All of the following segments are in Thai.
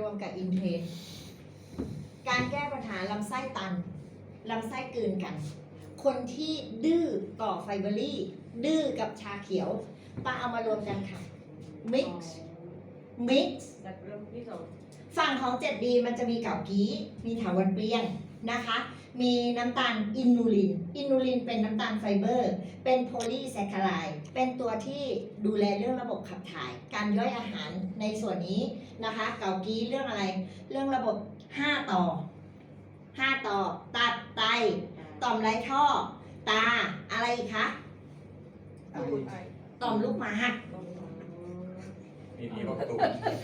รวมกับอินเทรนการแก้ปัญหาลำไส้ตันลำไส้กลืนกัน คนที่ดื้อต่อไฟเบอรี่ ดื้อกับชาเขียวป้าเอามารวมกันค่ะ mix mix จากเริ่มที่สอง ฝั่งของ 7D มันจะมีเก่ากี้ มีถาวรเปรี้ยงนะคะ มีน้ำตาลอินูลิน อินูลินเป็นน้ำตาลไฟเบอร์ เป็นโพลีแซคคาไรด์เป็นตัวที่ดูแลเรื่องระบบขับถ่าย การย่อยอาหารในส่วนนี้นะคะ เก่ากี้เรื่องอะไร เรื่องระบบ 5 ต่อ 5 ต่อ ตับ ไต ต่อมไรท่อ ตา อะไรอีกคะตูดไอต่อมลูกหมาก มีมีบอกตูน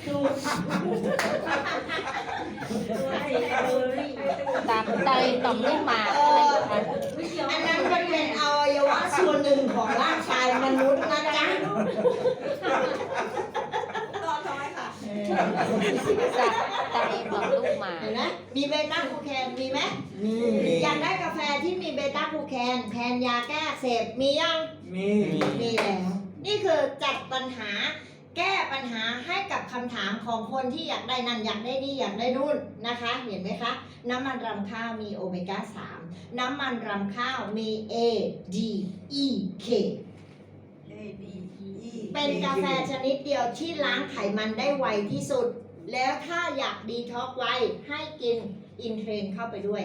ดูดไตับไตต่อมลูกหมากอะไรอย่างเงี้ยอันนั้นมันเป็นอวัยวะส่วนหนึ่งของร่างกายมนุษย์นะจ๊ะต่อทำไมค่ะตับไตต่อมลูกหมากเห็นไหมมีเบต้าคูแคนมีไหมมีอยากได้กาแฟที่มีเบต้าคูแคนแทนยาแก้อักเสพมียังมีมีแล้วนี่คือจัดปัญหา แก้ปัญหาให้กับคำถามของคนที่อยากได้นั่นอยากได้นี่อยากได้นู่นนะคะ เห็นไหมคะ น้ำมันรำข้าวมีโอเมก้า 3 น้ำมันรำข้าวมี A D E K เอดีอีเป็นกาแฟชนิดเดียวที่ล้างไขมันได้ไวที่สุด แล้วถ้าอยากดีท็อกซ์ไวให้กินอินเทรนเข้าไปด้วย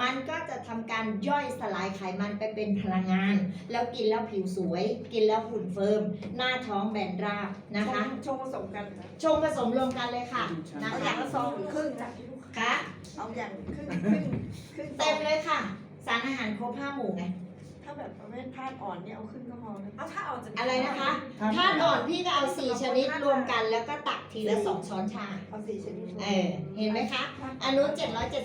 มันก็จะทำการย่อยสลายไขมันไปเป็นพลังงาน แล้วกินแล้วผิวสวย กินแล้วหุ่นเฟิร์ม หน้าท้องแบนราบนะคะชงผสมกันค่ะชงผสมรวมกันเลยค่ะนะเอาอคะย่างละซองหรือครึ่งจ้ะค่ะเอาอย่างครึ่งครึ่งครึ่งเต็มเลยค่ะ สารอาหารครบห้าหมู่ไงถ้าแบบประเภทธาตุอ่อนเนี่ยเอาครึ่งก็พอนะเอาถ้าอ่อนจะอะไรนะคะธาตุอ่อนพี่ก็เอาสี่ชนิดรวมกันแล้วก็ตักทีละสองช้อนชาเอาสี่ชนิดเออเห็นไหมคะอนุ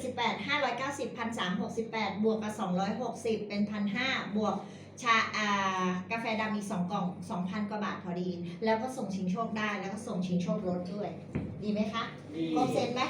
778 590 1,368บวกกับ260เป็น1,500บวกชาอ่ากาแฟดำอีก2กล่อง2,000กว่าบาทพอดี แล้วก็ส่งชิงโชคได้แล้วก็ส่งชิงโชครถด้วย ดีไหมคะมีครบเซ็นไหม